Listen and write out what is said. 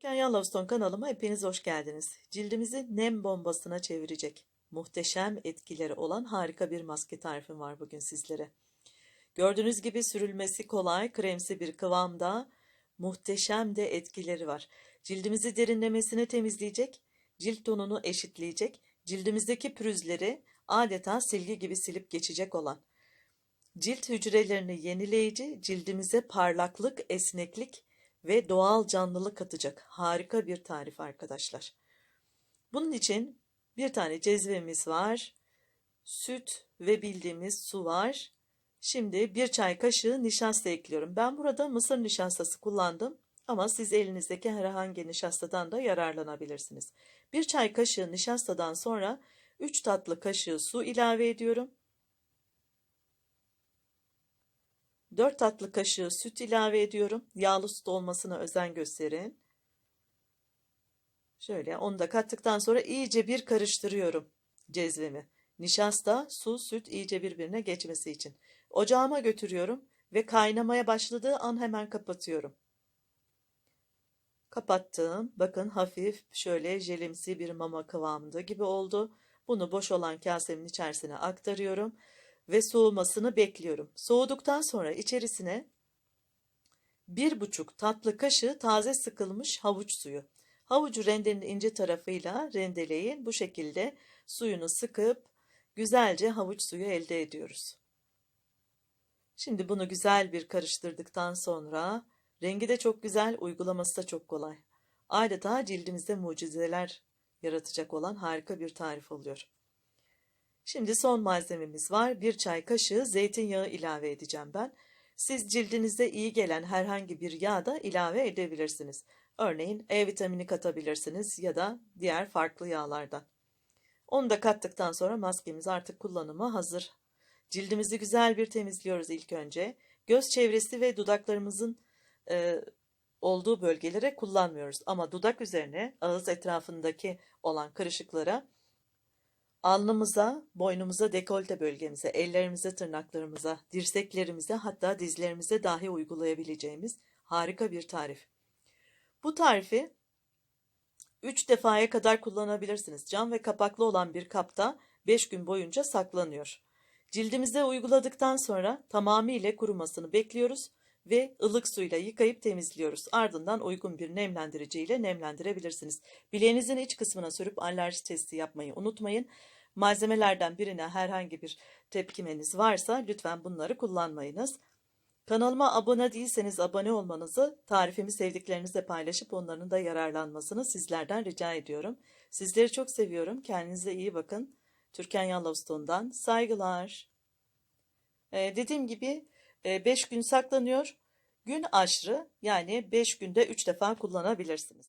Ken Yellowstone kanalıma hepiniz hoş geldiniz. Cildimizi nem bombasına çevirecek muhteşem etkileri olan harika bir maske tarifim var bugün sizlere. Gördüğünüz gibi sürülmesi kolay, kremsi bir kıvamda muhteşem de etkileri var. Cildimizi derinlemesine temizleyecek, cilt tonunu eşitleyecek, cildimizdeki pürüzleri adeta silgi gibi silip geçecek olan, cilt hücrelerini yenileyici, cildimize parlaklık, esneklik ve doğal canlılık katacak harika bir tarif arkadaşlar. Bunun için bir tane cezvemiz var, süt ve bildiğimiz su var. Şimdi bir çay kaşığı nişasta ekliyorum. Ben burada mısır nişastası kullandım ama siz elinizdeki herhangi nişastadan da yararlanabilirsiniz. Bir çay kaşığı nişastadan sonra 3 tatlı kaşığı su ilave ediyorum. 4 tatlı kaşığı süt ilave ediyorum. Yağlı süt olmasına özen gösterin. Şöyle onu da kattıktan sonra iyice bir karıştırıyorum cezvemi. Nişasta, su, süt iyice birbirine geçmesi için. Ocağıma götürüyorum ve kaynamaya başladığı an hemen kapatıyorum. Kapattım. Bakın hafif şöyle jelimsi bir mama kıvamında gibi oldu. Bunu boş olan kasemin içerisine aktarıyorum ve soğumasını bekliyorum. Soğuduktan sonra içerisine bir buçuk tatlı kaşığı taze sıkılmış havuç suyu. Havucu rendenin ince tarafıyla rendeleyin. Bu şekilde suyunu sıkıp güzelce havuç suyu elde ediyoruz. Şimdi bunu güzel bir karıştırdıktan sonra rengi de çok güzel, uygulaması da çok kolay. Adeta cildimizde mucizeler yaratacak olan harika bir tarif oluyor. Şimdi son malzememiz var. Bir çay kaşığı zeytinyağı ilave edeceğim ben. Siz cildinize iyi gelen herhangi bir yağ da ilave edebilirsiniz. Örneğin E vitamini katabilirsiniz ya da diğer farklı yağlardan. Onu da kattıktan sonra maskemiz artık kullanıma hazır. Cildimizi güzel bir temizliyoruz ilk önce. Göz çevresi ve dudaklarımızın e, olduğu bölgelere kullanmıyoruz. Ama dudak üzerine ağız etrafındaki olan kırışıklara alnımıza, boynumuza, dekolte bölgemize, ellerimize, tırnaklarımıza, dirseklerimize hatta dizlerimize dahi uygulayabileceğimiz harika bir tarif. Bu tarifi 3 defaya kadar kullanabilirsiniz. Cam ve kapaklı olan bir kapta 5 gün boyunca saklanıyor. Cildimize uyguladıktan sonra tamamıyla kurumasını bekliyoruz ve ılık suyla yıkayıp temizliyoruz. Ardından uygun bir nemlendirici ile nemlendirebilirsiniz. Bileğinizin iç kısmına sürüp alerji testi yapmayı unutmayın. Malzemelerden birine herhangi bir tepkimeniz varsa lütfen bunları kullanmayınız. Kanalıma abone değilseniz abone olmanızı, tarifimi sevdiklerinizle paylaşıp onların da yararlanmasını sizlerden rica ediyorum. Sizleri çok seviyorum. Kendinize iyi bakın. Türkan Yallovstone'dan saygılar. Ee, dediğim gibi 5 gün saklanıyor. Gün aşırı yani 5 günde 3 defa kullanabilirsiniz.